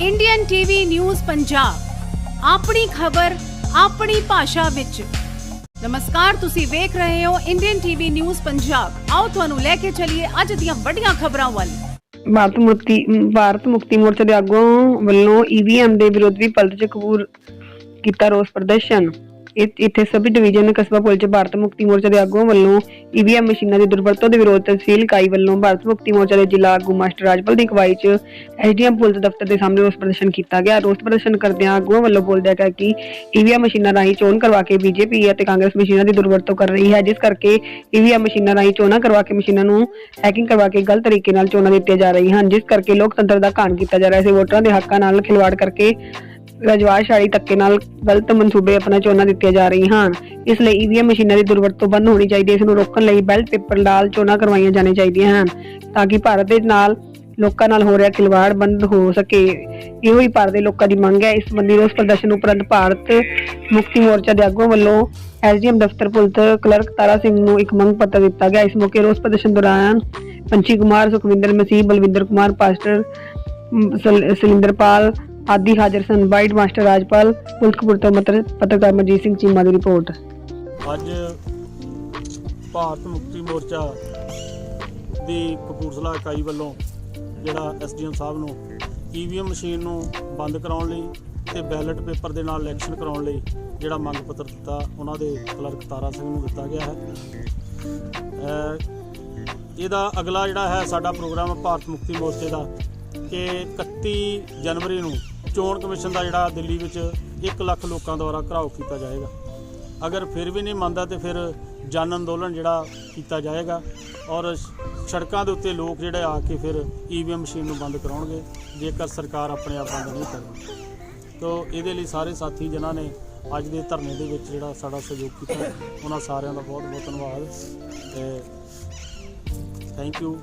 Indian TV news Punjab ਆਪਣੀ ਖਬਰ, ਆਪਣੀ ਭਾਸ਼ਾ ਵਿੱਚ। ਨਮਸਕਾਰ, ਤੁਸੀਂ ਵੇਖ ਰਹੇ ਹੋ ਇੰਡੀਅਨ ਟੀਵੀ ਨਿਊਜ਼ ਪੰਜਾਬ ਆਓ ਤੁਹਾਨੂੰ ਲੈ ਕੇ ਚੱਲੀਏ ਅੱਜ ਦੀਆਂ ਵੱਡੀਆਂ ਖਬਰਾਂ ਵੱਲ। ਭਾਰਤ ਮੁਕਤੀ ਭਾਰਤ ਮੁਕਤੀ ਮੋਰਚਾ ਦੇ ਆਗੂਆਂ ਵੱਲੋਂ ਈਵੀਐਮ ਦੇ ਵਿਰੋਧ ਵੀ ਪਲਟ ਚ ਕਬੂਰ ਕੀਤਾ ਰੋਸ ਪ੍ਰਦਰਸ਼ਨ। ਇ- ਇੱਥੇ ਸਭੀ ਡਿਵੀਜ਼ਨ ਕਸਬਾ ਪੁਲਿਸ ਭਾਰਤ ਮੁਕਤੀ ਮੋਰਚਾ ਦੇ ਆਗੂਆਂ ਵੱਲੋਂ ਈਵੀਐਮ ਮਸ਼ੀਨਾਂ ਦੀ ਦੁਰਵਰਤੋਂ ਦੇ ਵਿਰੋਧ ਤਹਿਸੀਲ ਇਕਾਈ ਵੱਲੋਂ ਭਾਰਤ ਮੁਕਤੀ ਮੋਰਚਾ ਦੇ ਜ਼ਿਲ੍ਹਾ ਆਗੂ ਮਾਸਟਰ ਰਾਜਪਾਲ ਦੀ ਅਗਵਾਈ ਚ ਐਸਡੀਐਮ ਪੁਲਿਸ ਦਫ਼ਤਰ ਦੇ ਸਾਹਮਣੇ ਰੋਸ ਪ੍ਰਦਰਸ਼ਨ ਕੀਤਾ ਗਿਆ। ਰੋਸ ਪ੍ਰਦਰਸ਼ਨ ਕਰਦਿਆਂ ਆਗੂਆਂ ਵੱਲੋਂ ਬੋਲਦਿਆਂ ਗਿਆ ਕਿ ਈਵੀਐਮ ਮਸ਼ੀਨਾਂ ਰਾਹੀਂ ਚੋਣ ਕਰਵਾ ਕੇ ਬੀਜੇਪੀ ਅਤੇ ਕਾਂਗਰਸ ਮਸ਼ੀਨਾਂ ਦੀ ਦੁਰਵਰਤੋਂ ਕਰ ਰਹੀ ਹੈ। ਜਿਸ ਕਰਕੇ ਈਵੀਐਮ ਮਸ਼ੀਨਾਂ ਰਾਹੀਂ ਚੋਣਾਂ ਕਰਵਾ ਕੇ ਮਸ਼ੀਨਾਂ ਨੂੰ ਹੈਕਿੰਗ ਕਰਵਾ ਕੇ ਗਲਤ ਤਰੀਕੇ ਨਾਲ ਚੋਣਾਂ ਦਿੱਤੀਆਂ ਜਾ ਰਹੀਆਂ ਹਨ। ਜਿਸ ਕਰਕੇ ਲੋਕਤੰਤਰ ਦਾ ਘਾਣ ਕੀਤਾ ਜਾ ਰਿਹਾ ਹੈ। ਵੋਟਰਾਂ ਦੇ ਹੱਕਾਂ ਨਾਲ ਖਿਲਵਾੜ ਕਰਕੇ ਰਜਵਾਸ਼ਾਲੀ ਧੱਕੇ ਨਾਲ ਗਲਤ ਮਨਸੂਬੇ ਆਪਣਾ ਚੋਣਾਂ ਦਿੱਤੀਆਂ ਜਾ ਰਹੀਆਂ ਹਨ। ਇਸ ਲਈ ਈਵੀਐਮ ਮਸ਼ੀਨਾਂ ਦੀ ਦੁਰਵਰਤੋਂ ਬੰਦ ਹੋਣੀ ਚਾਹੀਦੀ ਹੈ। ਇਸ ਨੂੰ ਰੋਕਣ ਲਈ ਬੈਲਟ ਪੇਪਰ ਨਾਲ ਚੋਣਾਂ ਕਰਵਾਈਆਂ ਜਾਣੀਆਂ ਚਾਹੀਦੀਆਂ ਹਨ ਤਾਂ ਕਿ ਭਾਰਤ ਦੇ ਨਾਲ ਲੋਕਾਂ ਨਾਲ ਹੋ ਰਿਹਾ ਖਿਲਵਾੜ ਬੰਦ ਹੋ ਸਕੇ। ਇਹੋ ਹੀ ਭਾਰਤ ਦੇ ਲੋਕਾਂ ਦੀ ਮੰਗ ਹੈ। ਇਸ ਸੰਬੰਧੀ ਰੋਸ ਪ੍ਰਦਰਸ਼ਨ ਉਪਰੰਤ ਭਾਰਤ ਮੁਕਤੀ ਮੋਰਚਾ ਦੇ ਆਗੂਆਂ ਵੱਲੋਂ ਐਸਡੀਐਮ ਦਫ਼ਤਰ ਪੁਲਿਸ ਕਲਰਕ ਤਾਰਾ ਸਿੰਘ ਨੂੰ ਇੱਕ ਮੰਗ ਪੱਤਰ ਦਿੱਤਾ ਗਿਆ। ਇਸ ਮੌਕੇ ਰੋਸ ਪ੍ਰਦਰਸ਼ਨ ਦੌਰਾਨ ਪੰਛੀ ਕੁਮਾਰ, ਸੁਖਵਿੰਦਰ ਮਸੀਹ, ਬਲਵਿੰਦਰ ਕੁਮਾਰ, ਪਾਸਟਰ ਸਲਿੰਦਰਪਾਲ ਆਦਿ ਹਾਜ਼ਰ ਸਨ ਵਾਈਟ ਮਾਸਟਰ ਰਾਜਪਾਲ ਪੁਲਕਪੁਰ ਤੋਂ ਪੱਤਰਕਾਰ ਮਨਜੀਤ ਸਿੰਘ ਚੀਮਾ ਦੀ ਰਿਪੋਰਟ। ਅੱਜ ਭਾਰਤ ਮੁਕਤੀ ਮੋਰਚਾ ਦੀ ਕਪੂਰਥਲਾ ਇਕਾਈ ਵੱਲੋਂ ਜਿਹੜਾ ਐਸਡੀਐਮ ਸਾਹਿਬ ਨੂੰ ਈਵੀਐਮ ਮਸ਼ੀਨ ਨੂੰ ਬੰਦ ਕਰਾਉਣ ਲਈ ਤੇ ਬੈਲਟ ਪੇਪਰ ਦੇ ਨਾਲ ਇਲੈਕਸ਼ਨ ਕਰਾਉਣ ਲਈ ਜਿਹੜਾ ਮੰਗ ਪੱਤਰ ਦਿੱਤਾ, ਉਹਨਾਂ ਦੇ ਕਲਰਕ ਤਾਰਾ ਸਿੰਘ ਨੂੰ ਦਿੱਤਾ ਗਿਆ ਹੈ। ਇਹਦਾ ਅਗਲਾ ਜਿਹੜਾ ਹੈ ਸਾਡਾ ਪ੍ਰੋਗਰਾਮ ਭਾਰਤ ਮੁਕਤੀ ਮੋਰਚੇ ਦਾ ਕਿ 31 ਜਨਵਰੀ ਨੂੰ ਚੋਣ ਕਮਿਸ਼ਨ ਦਾ ਜਿਹੜਾ ਦਿੱਲੀ ਵਿੱਚ 1 ਲੱਖ ਲੋਕਾਂ ਦੁਆਰਾ ਘਰਾਓ ਕੀਤਾ ਜਾਏਗਾ। ਅਗਰ ਫਿਰ ਵੀ ਨਹੀਂ ਮੰਨਦਾ ਤੇ ਫਿਰ ਜਨ ਅੰਦੋਲਨ ਜਿਹੜਾ ਕੀਤਾ ਜਾਏਗਾ ਔਰ ਸੜਕਾਂ ਦੇ ਉੱਤੇ ਲੋਕ ਜਿਹੜੇ ਆ ਕੇ ਫਿਰ ਈਵੀਐਮ ਮਸ਼ੀਨ ਨੂੰ ਬੰਦ ਕਰਾਉਣਗੇ, ਜੇਕਰ ਸਰਕਾਰ ਆਪਣੇ ਆਪ ਬੰਦ ਨਹੀਂ ਕਰਦੀ। ਤੋ ਇਹਦੇ ਲਈ ਸਾਰੇ ਸਾਥੀ ਜਿਨ੍ਹਾਂ ਨੇ ਅੱਜ ਦੇ ਧਰਨੇ ਦੇ ਵਿੱਚ ਜਿਹੜਾ ਸਾਡਾ ਸਹਿਯੋਗ ਕੀਤਾ, ਉਹਨਾਂ ਸਾਰਿਆਂ ਦਾ ਬਹੁਤ ਬਹੁਤ ਧੰਨਵਾਦ ਤੇ ਥੈਂਕ ਯੂ